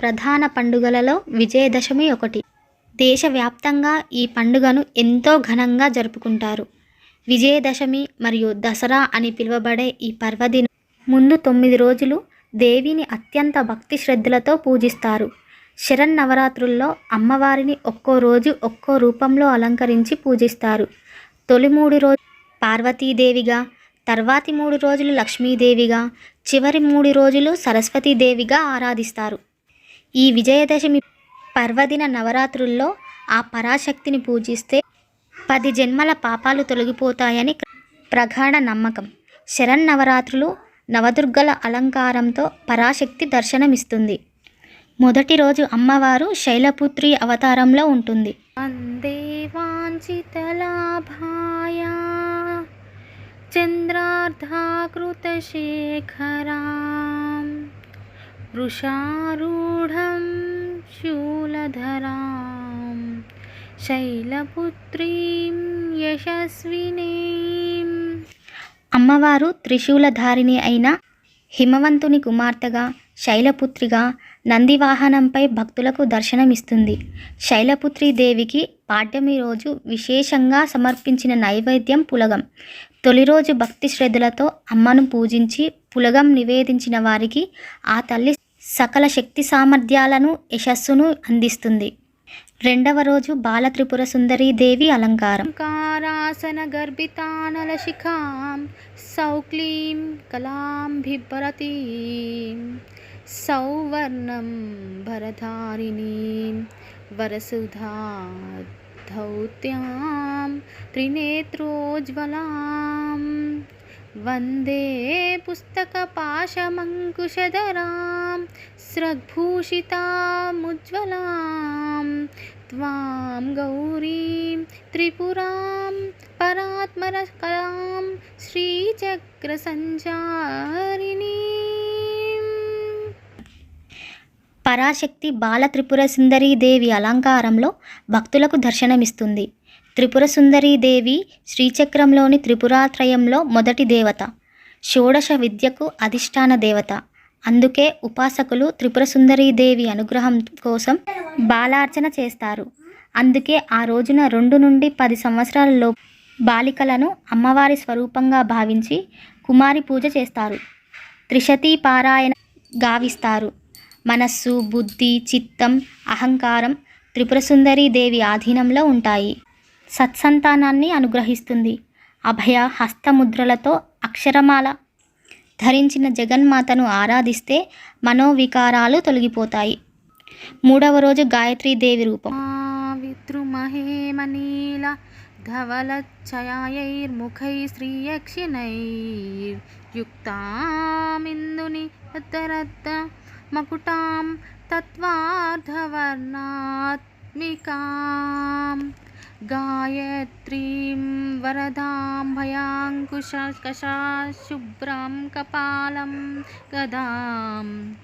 ప్రధాన పండుగలలో విజయదశమి ఒకటి. దేశవ్యాప్తంగా ఈ పండుగను ఎంతో ఘనంగా జరుపుకుంటారు. విజయదశమి మరియు దసరా అని పిలువబడే ఈ పర్వదినం ముందు తొమ్మిది రోజులు దేవిని అత్యంత భక్తి శ్రద్ధలతో పూజిస్తారు. శరన్నవరాత్రుల్లో అమ్మవారిని ఒక్కో రోజు ఒక్కో రూపంలో అలంకరించి పూజిస్తారు. తొలి మూడు రోజు పార్వతీదేవిగా తర్వాతి మూడు రోజులు లక్ష్మీదేవిగా చివరి మూడు రోజులు సరస్వతీదేవిగా ఆరాధిస్తారు. ఈ విజయదశమి పర్వదిన నవరాత్రుల్లో ఆ పరాశక్తిని పూజిస్తే పది జన్మల పాపాలు తొలగిపోతాయని ప్రగాఢ నమ్మకం. శరన్నవరాత్రులు నవదుర్గల అలంకారంతో పరాశక్తి దర్శనమిస్తుంది. మొదటి రోజు అమ్మవారు శైలపుత్రి అవతారంలో ఉంటుంది. వందే వాంఛితలాభాయ చంద్రార్ధాకృతశేఖరాం వృషారూఢ శైలపుత్రీం యశస్వినీం. అమ్మవారు త్రిశూలధారిణి అయిన హిమవంతుని కుమార్తెగా శైలపుత్రిగా నందివాహనంపై భక్తులకు దర్శనమిస్తుంది. శైలపుత్రి దేవికి పాఠ్యమి రోజు విశేషంగా సమర్పించిన నైవేద్యం పులగం. తొలి రోజు భక్తి శ్రద్ధలతో అమ్మను పూజించి పులగం నివేదించిన వారికి ఆ తల్లి సకల శక్తి సామర్థ్యాలను యశస్సును అందిస్తుంది. రెండవ రోజు బాలత్రిపుర సుందరీ దేవి అలంకారం. కారాసన గర్భితానల శిఖాం సౌక్లీం కలాం బిభ్రతీం సౌవర్ణం భరధారిణీం వరసుధా ధౌత్యాం త్రినేత్రోజ్వలాం. వందే పుస్తక పుస్తకపాశమంకుశధరాం స్రగ్భూషితాముజ్వలాం త్వాం గౌరీం త్రిపురాం పరాత్మరకలాం శ్రీచక్రసంచారిణీం. పరాశక్తి బాల త్రిపుర దేవి అలంకారంలో భక్తులకు దర్శనమిస్తుంది. త్రిపుర దేవి శ్రీచక్రంలోని త్రిపురాత్రయంలో మొదటి దేవత. షోడశ విద్యకు అధిష్టాన దేవత. అందుకే ఉపాసకులు త్రిపుర దేవి అనుగ్రహం కోసం బాలార్చన చేస్తారు. అందుకే ఆ రోజున రెండు నుండి పది సంవత్సరాలలో బాలికలను అమ్మవారి స్వరూపంగా భావించి కుమారి పూజ చేస్తారు. త్రిశతీ పారాయణ గావిస్తారు. మనస్సు బుద్ధి చిత్తం అహంకారం త్రిపుర దేవి ఆధీనంలో ఉంటాయి. సత్సంతానాన్ని అనుగ్రహిస్తుంది. అభయ హస్తముద్రలతో అక్షరమాల ధరించిన జగన్మాతను ఆరాధిస్తే మనోవికారాలు తొలగిపోతాయి. మూడవ రోజు గాయత్రీదేవి రూపం. విద్రుమహేమనీల ధవలఛయాయైర్ముఖై శ్రీయక్షిణైర్యుక్తామిందుని రత్త మకుటాం తత్వార్ధవర్ణాత్మికా. గాయత్రీం వరదాం భయాంకుశకషా శుభ్రం కపాలం గదాం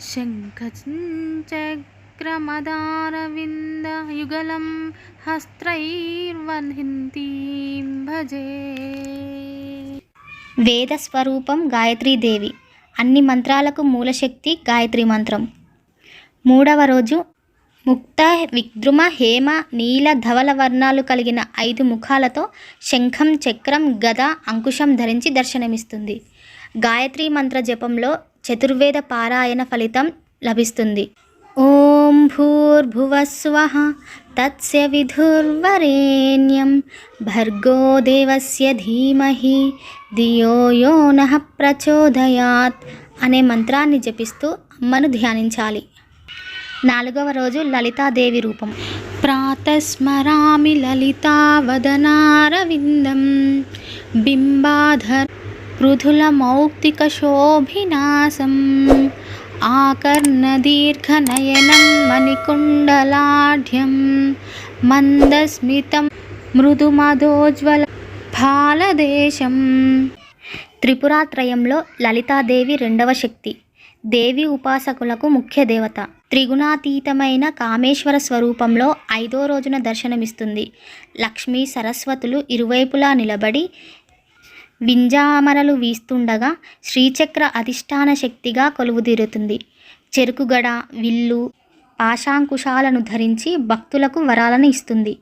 శంఖచక్రమదారవిందయుగలం హస్త్రైర్వహింతీం భజే వేదస్వరూపం గాయత్రీదేవి అన్ని మంత్రాలకు మూలశక్తి గాయత్రి మంత్రం। మూడవ రోజు ముక్త విద్రుమ హేమ నీల ధవల వర్ణాలు కలిగిన ఐదు ముఖాలతో శంఖం చక్రం గద అంకుశం ధరించి దర్శనమిస్తుంది. గాయత్రి మంత్ర జపంలో చతుర్వేద పారాయణ ఫలితం లభిస్తుంది. ఓం భూర్భువస్వ తత్స్య విధుర్వరేణ్యం భర్గో దేవస్య ధీమహి దియోయో నః ప్రచోదయాత్ అనే మంత్రాన్ని జపిస్తూ అమ్మను ధ్యానించాలి. నాలుగవ రోజు లలితాదేవి రూపం. ప్రాతస్మరామి లలితావదనారవిందం. బింబాధర్ పృథుల మౌక్తిక శోభినాశం. ఆకర్ణదీర్ఘనయనం మణికుండలాఢ్యం. మందస్మితం మృదుమదోజ్వల ఫాలదేశం. త్రిపురాత్రయంలో లలితాదేవి రెండవ శక్తి. దేవి ఉపాసకులకు ముఖ్య దేవత. త్రిగుణాతీతమైన కామేశ్వర స్వరూపంలో ఐదో రోజున దర్శనమిస్తుంది. లక్ష్మీ సరస్వతులు ఇరువైపులా నిలబడి వింజామరలు వీస్తుండగా శ్రీచక్ర అధిష్టాన శక్తిగా కొలువుదీరుతుంది. చెరుకుగడ విల్లు పాశాంకుశాలను ధరించి భక్తులకు వరాలను ఇస్తుంది.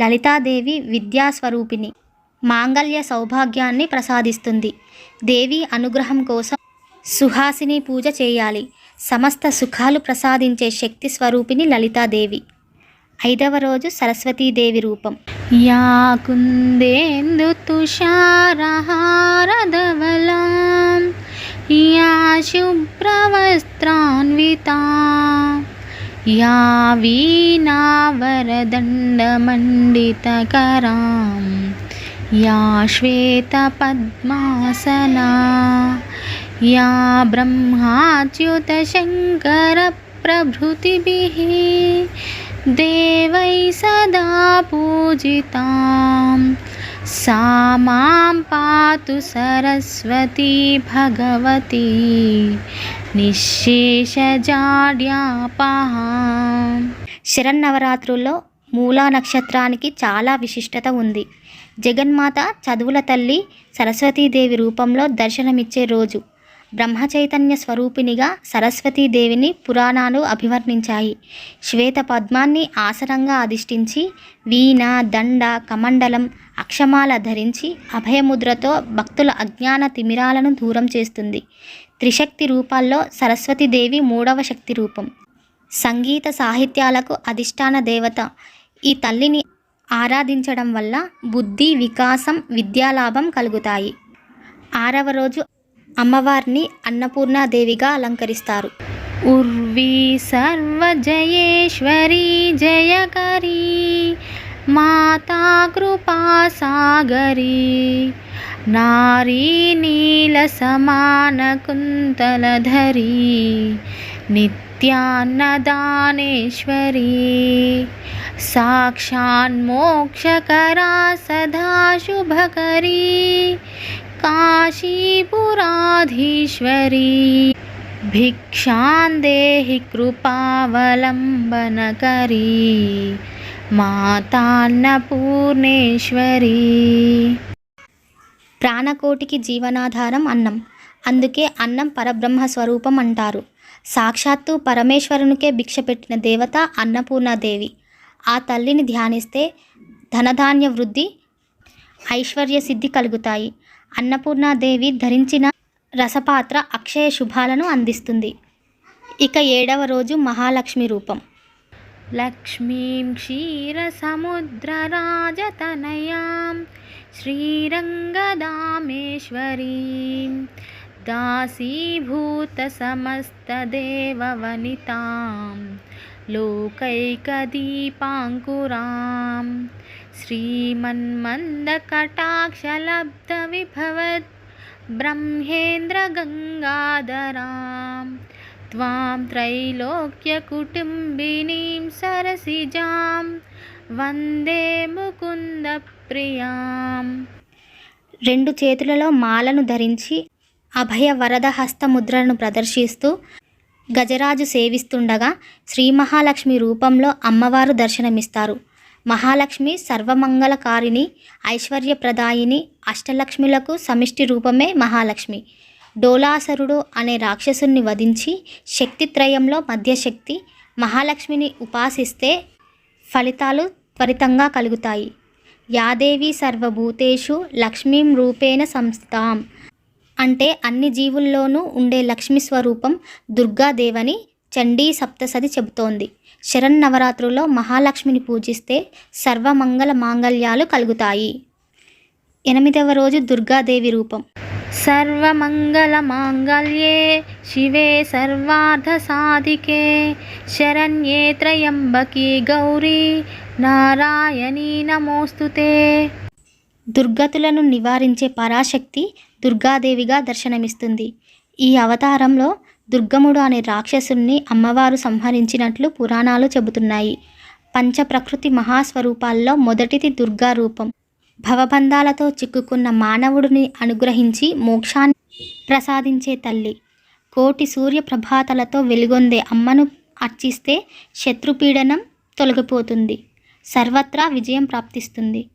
లలితాదేవి విద్యాస్వరూపిణి. మాంగళ్య సౌభాగ్యాన్ని ప్రసాదిస్తుంది. దేవి అనుగ్రహం కోసం సుహాసిని పూజ చేయాలి. సమస్త సుఖాలు ప్రసాదించే శక్తి స్వరూపిణి లలితాదేవి ఐదవ రోజు సరస్వతీదేవి రూపం या कुन्देन्दुतुषारहारधवलां या शुभ्रवस्त्रान्विता या वीणावरदण्डमण्डितकरां या श्वेतपद्मासना या ब्रह्माच्युतशङ्करप्रभृतिभिः देवै सदा पूजितां सा मां पातु सरस्वती भगवती निःशेषजाड्यापहा శరన్నవరాత్రుల్లో మూలా నక్షత్రానికి చాలా విశిష్టత ఉంది జగన్మాత చదువుల తల్లి సరస్వతీదేవి రూపంలో దర్శనమిచ్చే రోజు బ్రహ్మ చైతన్య స్వరూపిణిగా సరస్వతీదేవిని పురాణాలు అభివర్ణించాయి. శ్వేత పద్మాన్ని ఆసరంగా అధిష్ఠించి వీణ దండ కమండలం అక్షమాల ధరించి అభయముద్రతో భక్తుల అజ్ఞాన తిమిరాలను దూరం చేస్తుంది. త్రిశక్తి రూపాల్లో సరస్వతీదేవి మూడవ శక్తి రూపం. సంగీత సాహిత్యాలకు అధిష్టాన దేవత ఈ తల్లిని ఆరాధించడం వల్ల బుద్ధి వికాసం విద్యాలాభం కలుగుతాయి. ఆరవ రోజు అమ్మవారిని అన్నపూర్ణాదేవిగా అలంకరిస్తారు. ఉర్వీ సర్వజయేశ్వరి జయకరీ మాతా కృపా సాగరీ నారీ నీల సమాన కుంతలధరీ నిత్యాన్నదానేశ్వరీ సాక్షాన్మోక్షకరా సదాశుభకరీ काशीपुराधीश्वरी भिक्षां देहि कृपावलम्बनकरी మాతాన్నపూర్ణేశ్వరి ప్రాణకోటికి జీవనాధారం అన్నం అందుకే అన్నం పరబ్రహ్మ స్వరూపం అంటారు సాక్షాత్తు పరమేశ్వరునికే భిక్ష పెట్టిన దేవత అన్నపూర్ణాదేవి ఆ తల్లిని ధ్యానిస్తే ధనధాన్య వృద్ధి ఐశ్వర్య సిద్ధి కలుగుతాయి అన్నపూర్ణాదేవి ధరించిన రసపాత్ర అక్షయ శుభాలను అందిస్తుంది. ఇక ఏడవ రోజు మహాలక్ష్మి రూపం. లక్ష్మీం క్షీరసముద్రరాజతనయాం శ్రీరంగదామేశ్వరీం దాసీభూతసమస్తదేవవనితాం లోకైకదీపాంకురాం శ్రీమన్మందకటాక్షలబ్ధవిభవద్ ब्रह्मेन्द्रगङ्गाधरां त्वां त्रैलोक्यकुटुम्बिनीं सरसिजां वन्दे मुकुन्दप्रियाम् రెండు చేతులలో మాలను ధరించి అభయ వరద హస్తముద్రను ప్రదర్శిస్తూ గజరాజు సేవిస్తుండగా శ్రీ మహాలక్ష్మి రూపంలో అమ్మవారు దర్శనమిస్తారు మహాలక్ష్మి సర్వమంగళకారిణి ఐశ్వర్యప్రదాయిని అష్టలక్ష్మిలకు సమిష్టి రూపమే మహాలక్ష్మి. డోలాసరుడు అనే రాక్షసుని వధించి శక్తిత్రయంలో మధ్యశక్తి మహాలక్ష్మిని ఉపాసిస్తే ఫలితాలు త్వరితంగా కలుగుతాయి. యాదేవి సర్వభూతేషు లక్ష్మీం రూపేణ సంస్థాం. అంటే అన్ని జీవుల్లోనూ ఉండే లక్ష్మి స్వరూపం దుర్గాదేవని చండీ సప్తసతి చెబుతోంది. శరన్నవరాత్రుల్లో మహాలక్ష్మిని పూజిస్తే సర్వమంగళ మాంగళ్యాలు కలుగుతాయి. ఎనిమిదవ రోజు దుర్గాదేవి రూపం. సర్వమంగళ మాంగళ్యే శివే సర్వార్థసాధికే శరణ్యే త్రయంబకీ గౌరీ నారాయణీ నమోస్తుతే. దుర్గతులను నివారించే పరాశక్తి దుర్గాదేవిగా దర్శనమిస్తుంది. ఈ అవతారంలో దుర్గముడు అనే రాక్షసుని అమ్మవారు సంహరించినట్లు పురాణాలు చెబుతున్నాయి. పంచప్రకృతి మహాస్వరూపాల్లో మొదటిది దుర్గా రూపం. భవబంధాలతో చిక్కుకున్న మానవుడిని అనుగ్రహించి మోక్షాన్ని ప్రసాదించే తల్లి. కోటి సూర్య ప్రభాతలతో వెలుగొందే అమ్మను అర్చిస్తే శత్రుపీడనం తొలగిపోతుంది. సర్వత్రా విజయం ప్రాప్తిస్తుంది.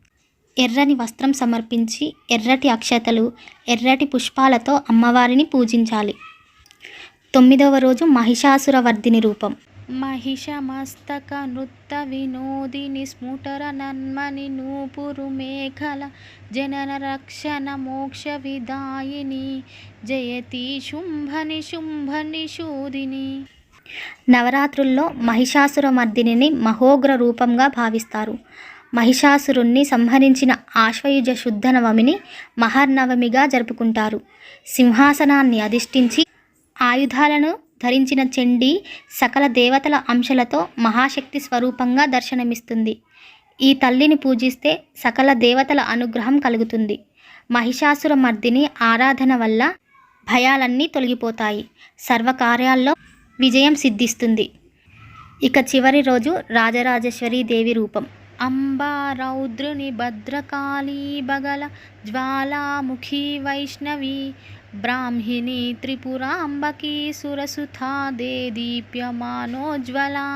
ఎర్రని వస్త్రం సమర్పించి ఎర్రటి అక్షతలు ఎర్రటి పుష్పాలతో అమ్మవారిని పూజించాలి. తొమ్మిదవ రోజు మహిషాసురవర్ధిని రూపం. మహిషమస్తక నృత్త వినోదిని స్ఫుటర నన్మని నూపురు మేఘల జనన రక్షణ మోక్ష విదాయిని జయతి శుంభని శుంభని శోధిని నవరాత్రుల్లో మహిషాసురమర్దిని మహోగ్ర రూపంగా భావిస్తారు. మహిషాసురుణ్ణి సంహరించిన ఆశ్వయుజ శుద్ధ నవమిని మహర్నవమిగా జరుపుకుంటారు. సింహాసనాన్ని అధిష్ఠించి ఆయుధాలను ధరించిన చెండి సకల దేవతల అంశలతో మహాశక్తి స్వరూపంగా దర్శనమిస్తుంది. ఈ తల్లిని పూజిస్తే సకల దేవతల అనుగ్రహం కలుగుతుంది. మహిషాసుర మర్దిని ఆరాధన వల్ల భయాలన్నీ తొలగిపోతాయి. సర్వకార్యాల్లో విజయం సిద్ధిస్తుంది. ఇక చివరి రోజు రాజరాజేశ్వరి దేవి రూపం. అంబా రౌద్రుని భద్రకాళీ బగల జ్వాలాముఖి వైష్ణవి బ్రాహ్మిణి త్రిపురాంబకీ దే దీప్యమానోజ్వలా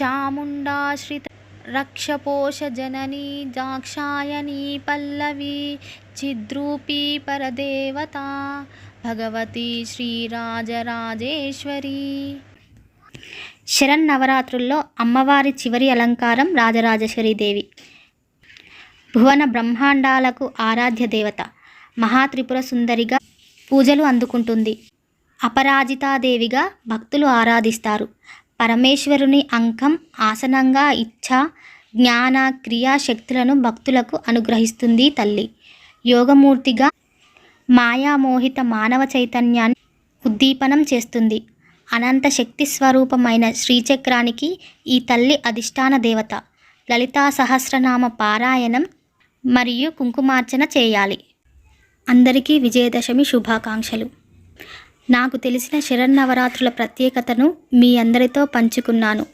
చాముండాశ్రిత రక్షపోషజననీ దాక్షాయణీ పల్లవీ చిద్రూపీ పరదేవత భగవతి శ్రీరాజరాజేశ్వరి శరన్నవరాత్రుల్లో అమ్మవారి చివరి అలంకారం రాజరాజేశ్వరీదేవి భువన బ్రహ్మాండాలకు ఆరాధ్య దేవత. మహాత్రిపుర సుందరిగా పూజలు అందుకుంటుంది. అపరాజితాదేవిగా భక్తులు ఆరాధిస్తారు. పరమేశ్వరుని అంకం ఆసనంగా ఇచ్ఛ జ్ఞాన క్రియా శక్తులను భక్తులకు అనుగ్రహిస్తుంది తల్లి. యోగమూర్తిగా మాయామోహిత మానవ చైతన్యాన్ని ఉద్దీపనం చేస్తుంది. అనంత శక్తి స్వరూపమైన శ్రీచక్రానికి ఈ తల్లి అధిష్టాన దేవత. లలితా సహస్రనామ పారాయణం మరియు కుంకుమార్చన చేయాలి. అందరికీ విజయదశమి శుభాకాంక్షలు. నాకు తెలిసిన శరన్నవరాత్రుల ప్రత్యేకతను మీ అందరితో పంచుకున్నాను.